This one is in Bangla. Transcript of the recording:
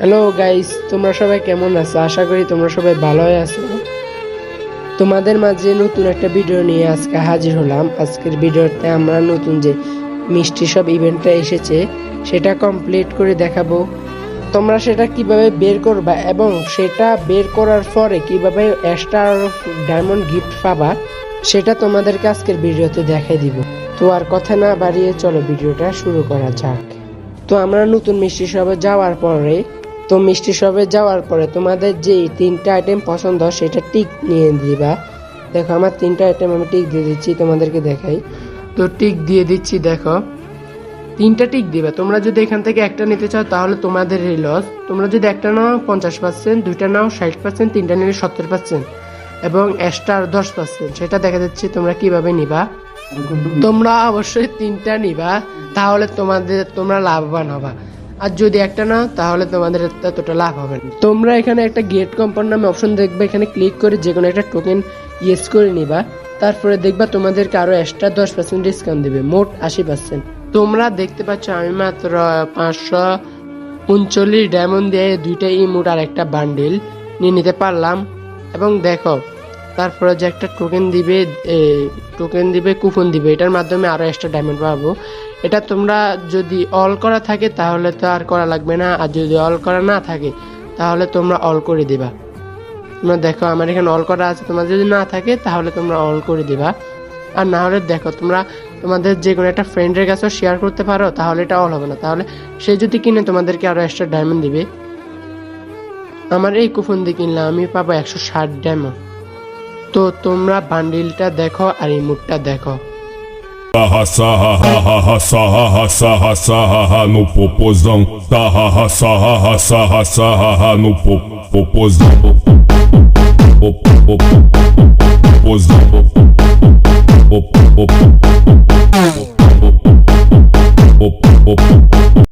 হ্যালো গাইস তোমরা সবাই কেমন আছো? আশা করি তোমরা সবাই ভালোই আছো। তোমাদের মাঝে নতুন একটা ভিডিও নিয়ে আজকে হাজির হলাম। আজকের ভিডিওতে আমরা নতুন যে মিষ্টি সব ইভেন্টটা এসেছে, সেটা কমপ্লিট করে দেখাবো। তোমরা সেটা কীভাবে বের করবা এবং সেটা বের করার পরে কীভাবে এক্সট্রা ডায়মন্ড গিফট পাবা, সেটা তোমাদেরকে আজকের ভিডিওতে দেখাই দিব। তো আর কথা না বাড়িয়ে চলো ভিডিওটা শুরু করা যাক। তো আমরা নতুন মিষ্টি শপে যাওয়ার পরে তো মিষ্টি শপে যাওয়ার পরে তোমাদের যে তিনটা আইটেম পছন্দ সেটা টিক নিয়ে দিবা। দেখো, আমার তিনটা আইটেম আমি টিক দিয়ে দিচ্ছি, তোমাদেরকে দেখাই। তো টিক দিয়ে দিচ্ছি, দেখো। তিনটা টিক দিবে। তোমরা যদি এখান থেকে একটা নিতে চাও, তাহলে তোমাদের লস তোমরা যদি একটা নাও, পঞ্চাশ পার্সেন্ট দুইটা নাও, ষাট পার্সেন্ট তিনটা নিলে সত্তর পার্সেন্ট এবং এক্সট্রা দশ পার্সেন্ট সেটা দেখা যাচ্ছে তোমরা কীভাবে নিবা। তোমরা অবশ্যই তিনটা নিবা, তাহলে তোমাদের, তোমরা লাভবান হবা। আর যদি একটা নাও তাহলে তোমাদের এতটা লাভ হবে না। তোমরা এখানে একটা গেট কম্পাউন্ড নামে অপশন দেখবে, এখানে ক্লিক করে যে কোনো একটা টোকেন ইয়েস করে নিবা। তারপরে দেখবা তোমাদেরকে আরও এক্সট্রা দশ পার্সেন্ট ডিসকাউন্ট দিবে, মোট আশি পার্সেন্ট তোমরা দেখতে পাচ্ছ আমি মাত্র পাঁচশো উনচল্লিশ ডায়মন্ড দিয়ে দুইটা ইমোট আর একটা বান্ডিল নিয়ে নিতে পারলাম। এবং দেখো তারপরে যে একটা টোকেন দিবে টোকেন দিবে কুপন দিবে, এটার মাধ্যমে আরও এক্সট্রা ডায়মন্ড পাবো। এটা তোমরা যদি অল করা থাকে, তাহলে তো আর করা লাগবে না। আর যদি অল করা না থাকে, তাহলে তোমরা অল করে দিবা। তোমরা দেখো, আমার এখানে অল করা আছে। তোমার যদি না থাকে, তাহলে তোমরা অল করে দিবা। আর না হলে দেখো, তোমরা তোমাদের যে কোনো একটা ফ্রেন্ডের কাছেও শেয়ার করতে পারো, তাহলে এটা অল হবে না। তাহলে সে যদি কিনে, তোমাদেরকে আরও এক্সট্রা ডায়মন্ড দিবে। আমার এই কুপন দিয়ে কিনলাম, আমি পাবো একশো ষাট ডায়মন্ড তো তোমরা বান্ডিলটা দেখো আর এই মুডটা দেখো no popozão. No po- popozão. Po- po- po- Popozão. Po- po- po-